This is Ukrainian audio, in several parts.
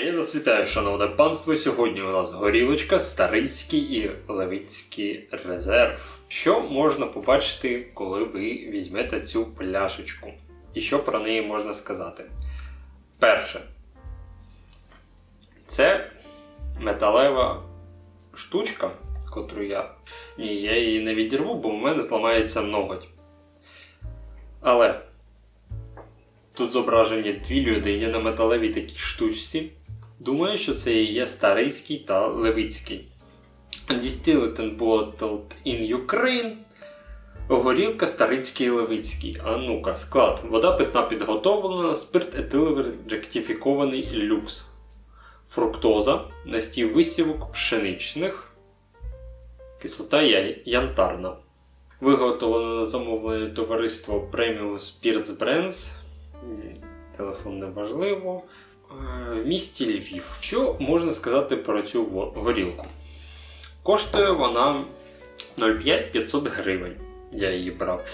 Я вас вітаю, шановне панство. Сьогодні у нас горілочка, старицький і левицький резерв. Що можна побачити, коли ви візьмете цю пляшечку? І що про неї можна сказати? Перше, це металева штучка, котру я. Ні, я її не відірву, бо в мене зламається ноготь. Але тут зображені дві людині на металевій такій штучці. Думаю, що це і є старицький та левицький. Distilled and bottled in Ukraine. Горілка старицький і левицький. А ну-ка, склад. Вода питна підготовлена, спирт етиловий ректифікований люкс. Фруктоза, настій висівок пшеничних, кислота янтарна. Виготовлено на замовлення товариство Premium Spirits Brands. Телефон неважливо. Е, В місті Львів. Що можна сказати про цю горілку? Коштує вона 0,5 500 гривень. Я її брав.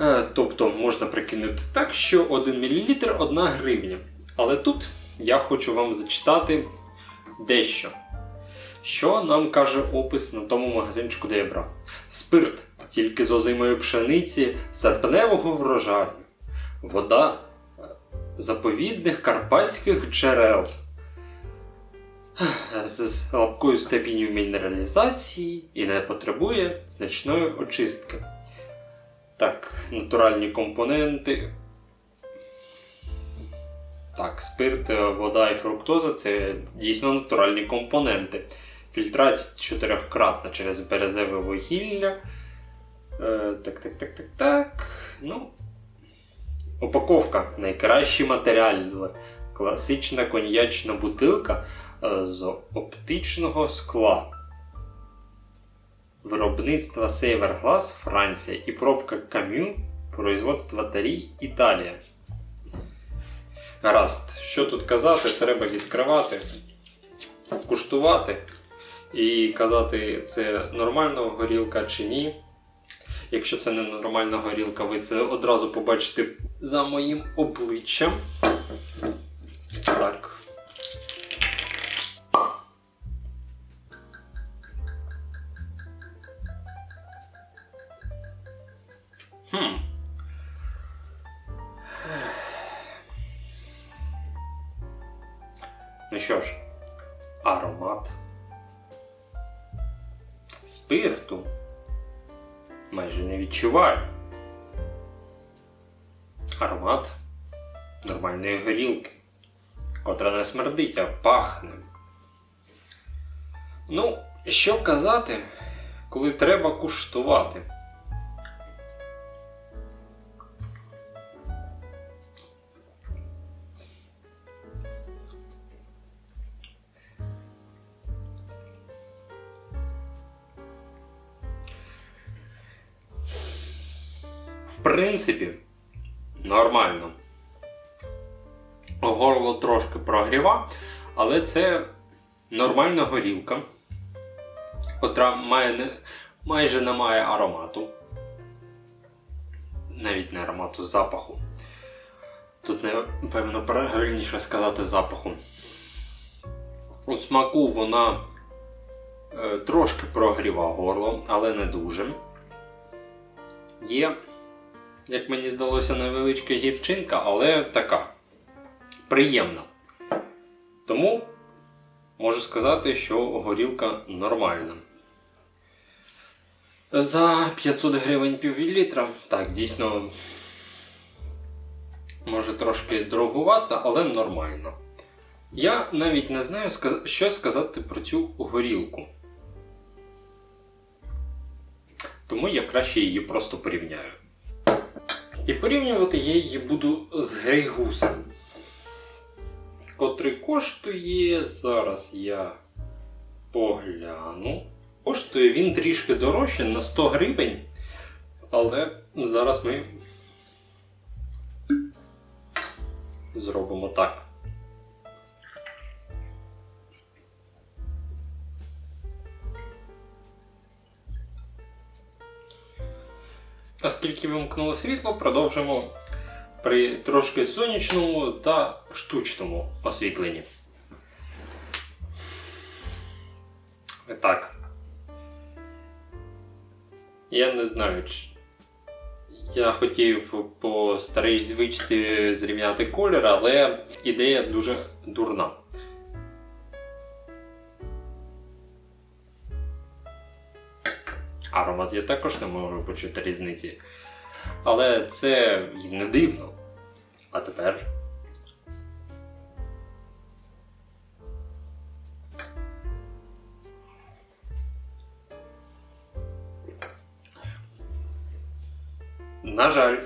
Е, Тобто можна прикинути так, що 1 мл 1 гривня. Але тут я хочу вам зачитати дещо. Що нам каже опис на тому магазинчику, де я брав? Спирт тільки з озимої пшениці серпневого врожаю. Вода заповідних карпатських джерел. З слабкою степінню мінералізації і не потребує значної очистки. Так, натуральні компоненти. Так, спирт, е, вода і фруктоза це дійсно натуральні компоненти. Фільтрація чотирьохкратна через березеве вугілля. Е, так, так, так, так, так. Ну, Упаковка найкращі матеріали. Класична коньячна бутилка е, з оптичного скла. Виробництва Saver Glass Франція і пробка Кам'ю производства Тарі Італія. Гаразд, що тут казати, треба відкривати, куштувати і казати, це нормальна горілка чи ні. Якщо це не нормальна горілка, ви це одразу побачите за моїм обличчям. Так. Хм. Ну що ж, аромат спирту майже не відчуваю. Аромат нормальної горілки, котра не смердить, а пахне. Ну, що казати, коли треба куштувати? Принципі, нормально. Горло трошки прогріва, але це нормальна горілка, котра має майже не має аромату. Навіть не аромату, запаху. Тут, напевно, правильніше сказати запаху. У смаку вона е, трошки прогріва горло, але не дуже. Є, як мені здалося, невеличка гірчинка, але така приємна. Тому можу сказати, що горілка нормальна. За 500 гривень півлітра. Так, дійсно, може трошки дорогувата, але нормально. Я навіть не знаю, що сказати про цю горілку. Тому я краще її просто порівняю. І порівнювати я її буду з Грейгусом, котрий коштує. Зараз я погляну. Коштує він трішки дорожче на 100 гривень. Але зараз ми зробимо так. Оскільки вимкнуло світло, продовжимо при трошки сонячному та штучному освітленні. Так. Я не знаю. Я хотів по старій звичці зрівняти колір, але ідея дуже дурна. Аромат я також не можу почути різниці. Але це й не дивно. А тепер. На жаль.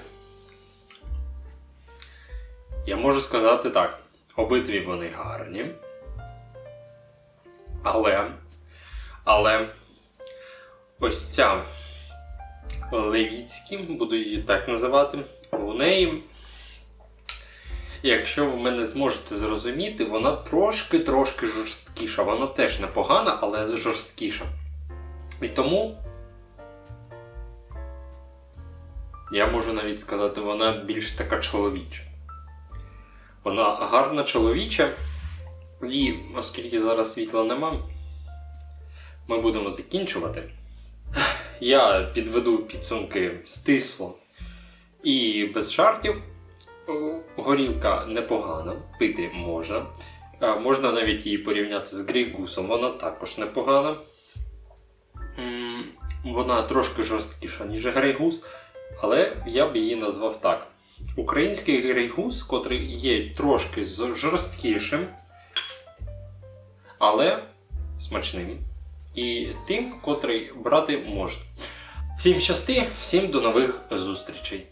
Я можу сказати так. Обидві вони гарні. Але. Але. Ось ця Левіцькі, буду її так називати. У неї, якщо ви мене зможете зрозуміти, вона трошки-трошки жорсткіша. Вона теж непогана, але жорсткіша. І тому я можу навіть сказати, вона більш така чоловіча. Вона гарна чоловіча. І оскільки зараз світла нема, ми будемо закінчувати. Я підведу підсумки стисло і без жартів. Горілка непогана, пити можна. Е, Можна навіть її порівняти з грейгусом, вона також непогана. Вона трошки жорсткіша, ніж грейгус, але я б її назвав так. Український грейгус, котрий є трошки жорсткішим, але смачним. І тим, котрий брати може. Всім щасти, всім до нових зустрічей!